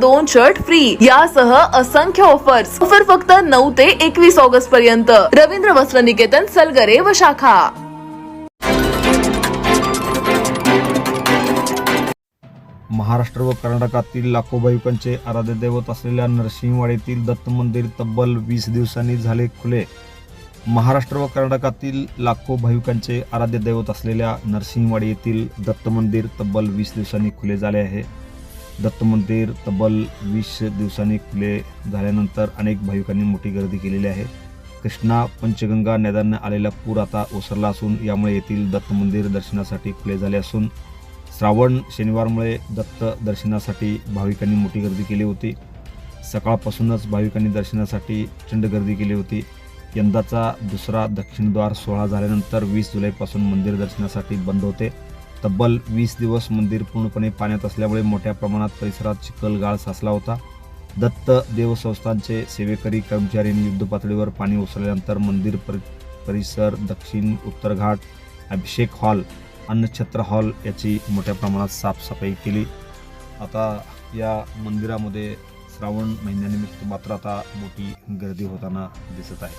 दोन shirt free यासह असंख्य ऑफर्स ऑफर फक्त नऊ ते एकवीस ऑगस्ट पर्यंत. रवींद्र वस्त्र निकेतन सलगरे व शाखा. महाराष्ट्र व कर्नाटकातील लाखो भाविकांचे आराध्य दैवत असलेल्या नरसिंहवाडीतील दत्त मंदिर तब्बल वीस दिवसांनी झाले खुले. महाराष्ट्र व कर्नाटकातील लाखो भाविकांचे आराध्य दैवत असलेल्या नरसिंहवाडी येथील दत्त मंदिर तब्बल वीस दिवसांनी खुले झाले आहे. दत्त मंदिर तब्बल वीस दिवसांनी खुले झाल्यानंतर अनेक भाविकांनी मोठी गर्दी केलेली आहे. कृष्णा पंचगंगा नद्यांना आलेला पूर आता ओसरला असून यामुळे येथील दत्त मंदिर दर्शनासाठी खुले झाले असून श्रावण शनिवारमुळे दत्त दर्शनासाठी भाविकांनी मोठी गर्दी केली होती. सकाळपासूनच भाविकांनी दर्शनासाठी प्रचंड गर्दी केली होती. यंदाचा दुसरा दक्षिणद्वार सोहळा झाल्यानंतर वीस जुलैपासून मंदिर दर्शनासाठी बंद होते. तब्बल वीस दिवस मंदिर पूर्णपणे पाण्यात असल्यामुळे मोठ्या प्रमाणात परिसरात चिखलगाळ साचला होता. दत्त देवसंस्थांचे सेवेकरी कर्मचाऱ्यांनी युद्धपातळीवर पाणी ओसरल्यानंतर मंदिर पर परिसर दक्षिण उत्तर घाट अभिषेक हॉल अन्नछत्र हॉल याची मोठ्या प्रमाणात साफसफाई केली. आता या मंदिरामध्ये श्रावण महिन्यानिमित्त मात्र आता मोठी गर्दी होताना दिसत आहे.